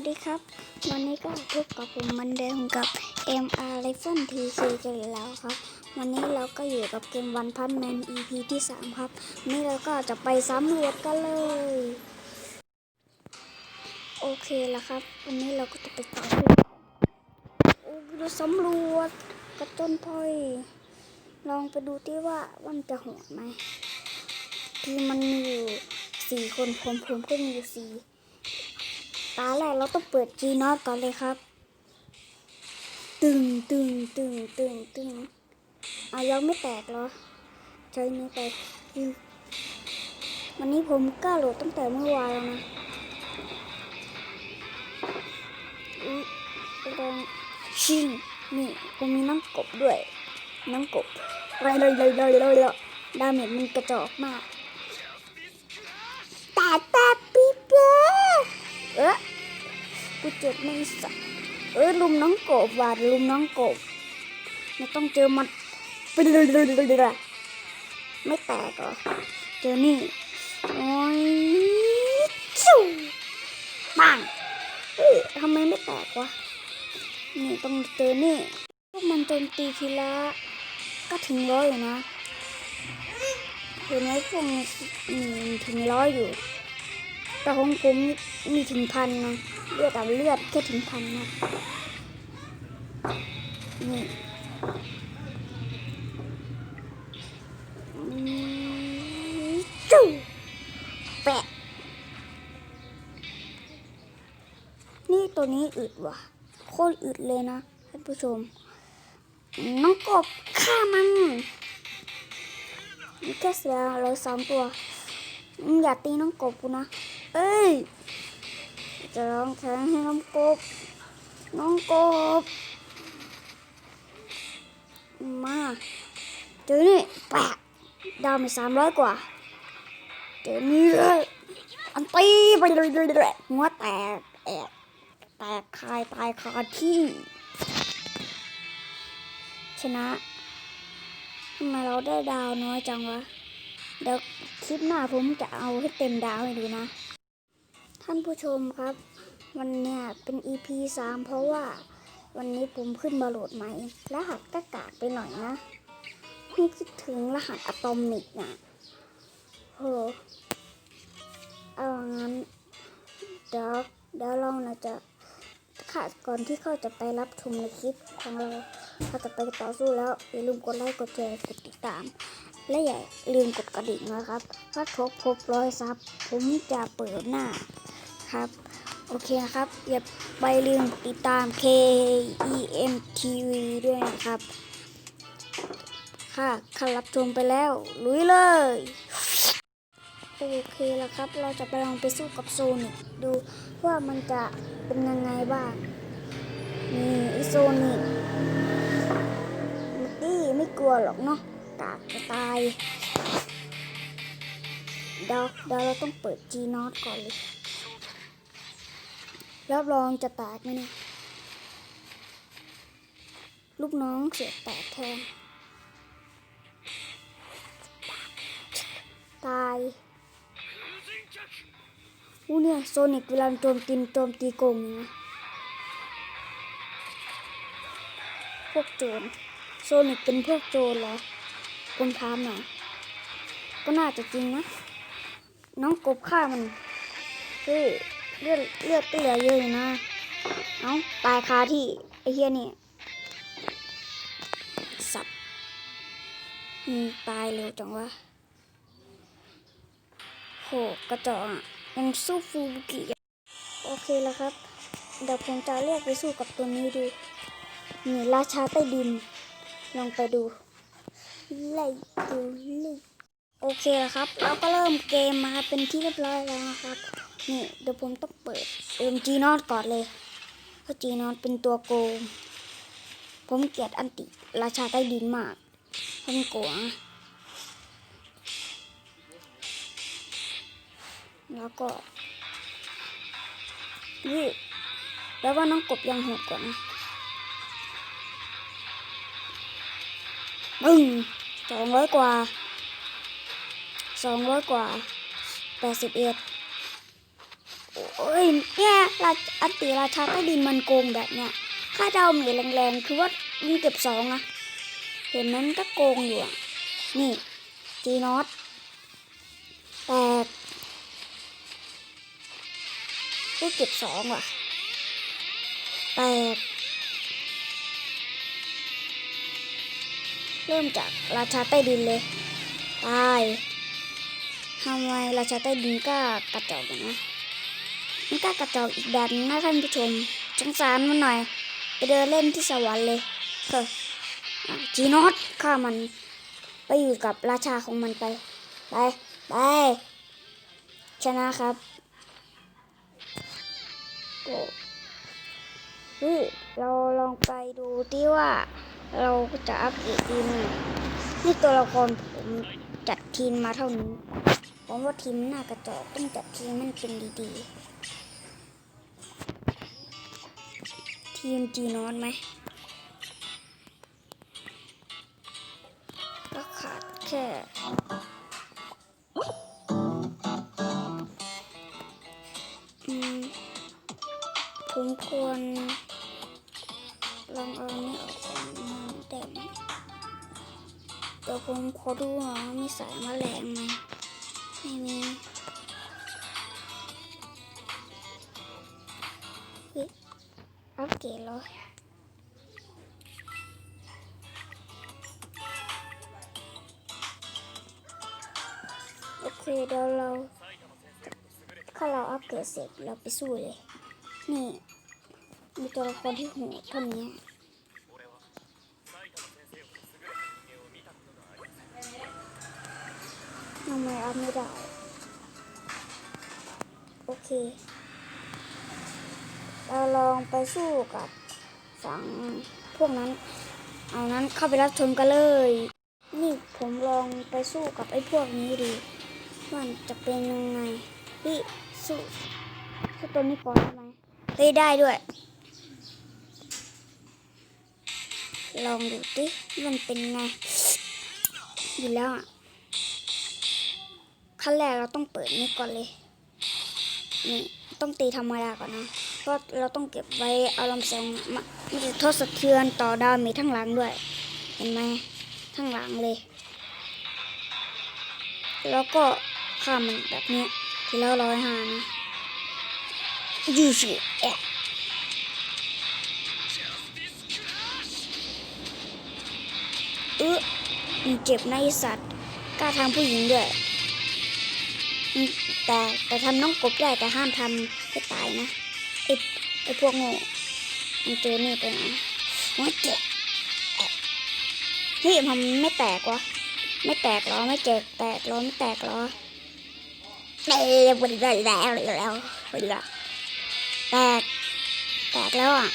วัสดีครับ วันนี้ก็พบกับผมมันเดิมกับ MR r i f l e TK กันอีกแล้วครับ วันนี้เราก็อยู่กับเกมวันพันแมน EP ที่ 3 ครับวันนี้เราก็จะไปสำรวจกันเลย โอเคแล้วครับ วันนี้เราก็จะไปต่อที่โอ้เราสำรวจกระต้นพลอย ลองไปดูที่ว่ามันจะโหดไหม ที่มันมีอยู่สี่คนผมผมก็มีอยู่สี่ ตาแรกเราต้องเปิด G น็อตก่อนเลยครับ ตึงตึงตึงตึงตึงเอายังไม่แตกเหรอ ใช่ไม่แตกอืมวันนี้ผมกล้าโหลดตั้งแต่เมื่อวานแล้วนะอุ๊ยลองชิงนี่ผมมีน้ำกบด้วย น้ำกบไรเลยเลยเลยเลยเลยดาเมจมันกระจอกมาก เจ็บไม่สักเอ้ยลุมน้องกบว่ะลุมน้องกบไม่ต้องเจอมันไปเลยเลยไม่แตกหรอเจอนี่โอ้ยชิวปังเอ้ยทำไมไม่แตกวะนี่ต้องเจอนี่พวกมันโจมตีทีละก็ถึงร้อยอยู่นะเห็นไหมพวกนี้อืมถึงร้อยอยู่ แต่ของผมมีถึงพันนะเลือดอะเลือดแค่ถึงพันนะนี่จู่แปะ นี่ตัวนี้อึดว่ะ โคตรอึดเลยนะท่านผู้ชม น้องกบฆ่ามันมีแค่เสียเราสองตัวอืมอย่าตีน้องกบกูนะ เอ้ย จะร้องแทงให้น้องกบ น้องกบ มาเจอนี่แปะดาวไปสามร้อยกว่า เจอนี่เลยอันตีไปเลยเลยเลยหัวแตกแอกแตกคายตายคาที่ ชนะทำไมเราได้ดาวน้อยจังวะ เดี๋ยวคลิปหน้าผมจะเอาให้เต็มดาวให้ดูนะ ท่านผู้ชมครับ วันเนี้ยเป็น EP 3 เพราะว่าวันนี้ผมขึ้นมาโหลดใหม่รหัสก็กากไปหน่อยนะไม่คิดถึงรหัสอะตอมิกนะโหเอางั้น เดี๋ยวเดี๋ยวเรานะจะค่ะก่อนที่เขาจะไปรับชมในคลิปของเราเขาจะไปต่อสู้แล้วอย่าลืมกดไลค์กดแชร์กดติดตาม และอย่าลืมกดกระดิ่งนะครับถ้าครบครบร้อยซับผมจะเปิดหน้า ครับ โอเคนะครับ อย่าไปลืมติดตาม K E M T V ด้วยนะครับ ค่ะข้ารับชมไปแล้ว ลุยเลย โอเคแล้วครับ เราจะไปลองไปสู้กับโซนิกดูว่ามันจะเป็นยังไงบ้าง นี่ไอโซนิกมิกกี้ไม่กลัวหรอกเนาะกากจะตายเดี๋ยวเดี๋ยวเราต้องเปิด G น็อตก่อนเลย รับรองจะแตกไหมเนี่ยลูกน้องเสียแตกแทนตายอู้เนี่ยโซนิกเวลาโจมตีโจมตีโกงนะพวกโจรโซนิกเป็นพวกโจรเหรอคุณถามหน่อยก็น่าจะจริงนะ น้องกบฆ่ามันเฮ้ เลือดเลือดก็เหลือเยอะอยู่นะ เอ้าตายคาที่ไอ้เฮียนี่สัตว์อืมตายเร็วจังวะโหกระจอกอะยังสู้ฟูบุกิอะโอเคแล้วครับ เดี๋ยวผมจะเรียกไปสู้กับตัวนี้ดูนี่ราชาใต้ดิน ลองไปดูไล่ดูไล่โอเคแล้วครับ เราก็เริ่มเกมมาเป็นที่เรียบร้อยแล้วนะครับ นี่เดี๋ยวผมต้องเปิดเอ็มจีนอตก่อนเลยเพราะจีนอตเป็นตัวโกง ผมเกลียดอันติราชาใต้ดินมากผมโกงแล้วก็นี่แล้วว่าน้องกบยังโหดกว่านะปึ้งสองร้อยกว่าสองร้อยกว่าแปดสิบเอ็ด โอ้ยเนี่ยราอันติราชาใต้ดินมันโกงแบบเนี้ยค่าดาวเมจแรงๆคือว่ามันเก็บสองอะเห็นนั้นก็โกงอยู่อะนี่จีนอตแตกก็เก็บสองว่ะแตกเริ่มจากราชาใต้ดินเลย ตายทำไมราชาใต้ดินกล้ากระจอกอย่างนะ มันกล้ากระจอกอีกแบบนะท่านผู้ชมสงสารมันหน่อย ไปเดินเล่นที่สวรรค์เลยเฮ้ยอะจีนอตฆ่ามัน ไปอยู่กับราชาของมันไป ไป ไป ชนะครับโอ้เฮ้ยเราลองไปดูที่ว่าเราจะอัปเกรดทีมนี่ตัวละครผมจัดทีมมาเท่านี้ ผมว่าทีมหน้ากระจอกต้องจัดทีมมันเป็นดีๆ ทีมจีนอนไหมก็ขาดแค่ผมควรลองเอาอันนี้ออกก่อนมันได้ไหมเดี๋ยวผมขอดูหน่อยว่ามีสายแมลงไหมไม่มี โอเคเดี๋ยวเราถ้าเราอัปเกรดเสร็จเราไปสู้เลย นี่ มีตัวละครที่โหดเท่านี้ทำไมอัพไม่ได้ โอเค เราลองไปสู้กับฝั่งพวกนั้น เอานั้นเข้าไปรับชมกันเลย นี่ผมลองไปสู้กับไอ้พวกนี้ดูว่า มันจะเป็นยังไงพี่สู้สู้ตัวนี้ก่อนได้ไหมเฮ้ยได้ด้วย ลองดูดิมันเป็นไงอยู่แล้วอะขั้นแรกเราต้องเปิดนี่ก่อนเลยนี่ต้องตีธรรมดาก่อนนะเพราะเราต้องเก็บไว้เอาลำแสงมามันจะทดสะเทือนต่อดาเมจทั้งหลังด้วย เห็นไหมทั้งหลังเลย แล้วก็ ข้ามมันแบบเนี้ยทีละร้อยห้านะยูชิแอะเออมันเจ็บในะไอ้สัตว์กล้าทางผู้หญิงด้วยอืมแต่แต่ทำน้องกบได้แต่ห้ามทำให้ตายนะไอ้ไอ้พวกโง่มันเจอนี่ไปนะหัวเจ็บเฮ้ยมันไม่แตกวะไม่แตกเหรอไม่เจ็บแตกเหรอไม่แตกเหรอ เอ้ยวันแล้วแล้วแล้วแตกแตกแล้วอะ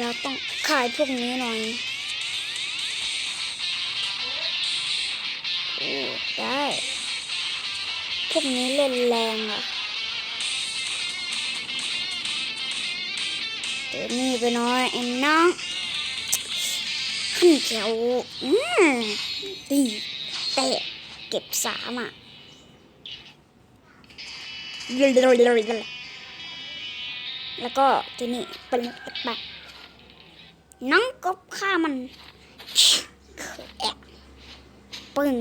เราต้องขายพวกนี้หน่อยโอ้ได้ พวกนี้เล่นแรงอะเดี๋ยวนี่ไปน้อยไอ้น้องขึ้นเขียวอืมดี เตะเก็บสามอะแล้วก็ทีนี้เป็นไปน้องกบฆ่ามันแอะปึ้ง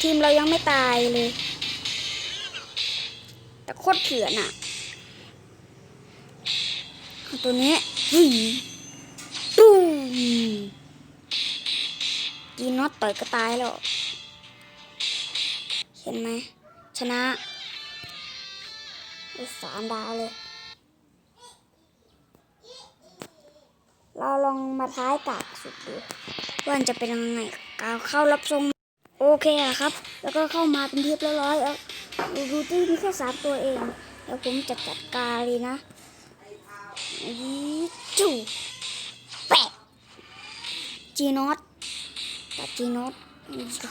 ทีมเรายังไม่ตายเลย แต่โคตรเถื่อนอะ ตัวนี้วิ่งตุ้มยีน็อตต่อยก็ตายแล้ว ห็นไหม ชนะอุยสามดาวเลย เราลองมาท้ายกากสุดดูว่ามันจะเป็นยังไงกาวเข้ารับชมโอเคอะครับ แล้วก็เข้ามาเป็นที่เรียบร้อยแล้วดูดูที่มีแค่สามตัวเอง แล้วผมจะจัดการเลยนะอีจู่แปะจีนอตตัดจีนอต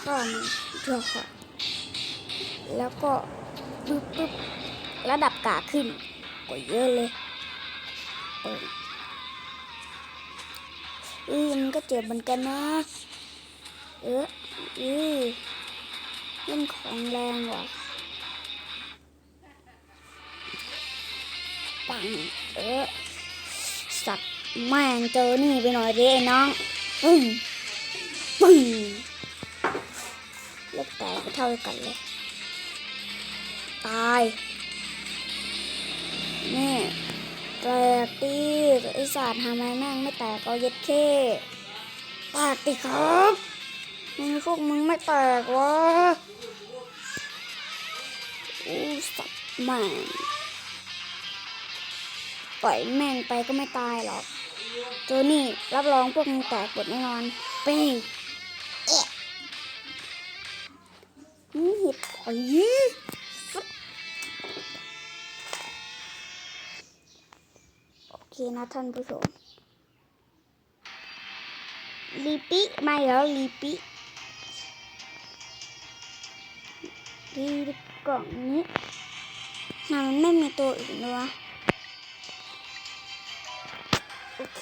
ข้อมันเพื่อค่ะ แล้วก็ปึ๊บปึ๊บระดับกาขึ้นกว่เยอะเลยอือมันก็เจ็บเหมือนกันนะ เอออืมเล่นของแรงว่ะปังเออสัตว์แม่งเจอนี่ไปหน่อยดิน้องปึ้งปึ้งลูกแตกเท่ากันเลย ตายนี่แตกตีไอสัตว์ทำไมแม่งไม่แตกเอาเย็ดเข้แตกติครับมึงพวกมึงไม่แตกวะอู้สัตว์แม่งปล่อยแม่งไปก็ไม่ตายหรอกเจอนี่รับรองพวกมึงแตกหมดแน่นอนเป้งเอ๊ะนี่เห็ดถอ เคนะท่านผู้ชมลีปิมาแล้วลีปิดีกล่องนี้ทำไมมันไม่มีตัวอื่นเลยวะโอเค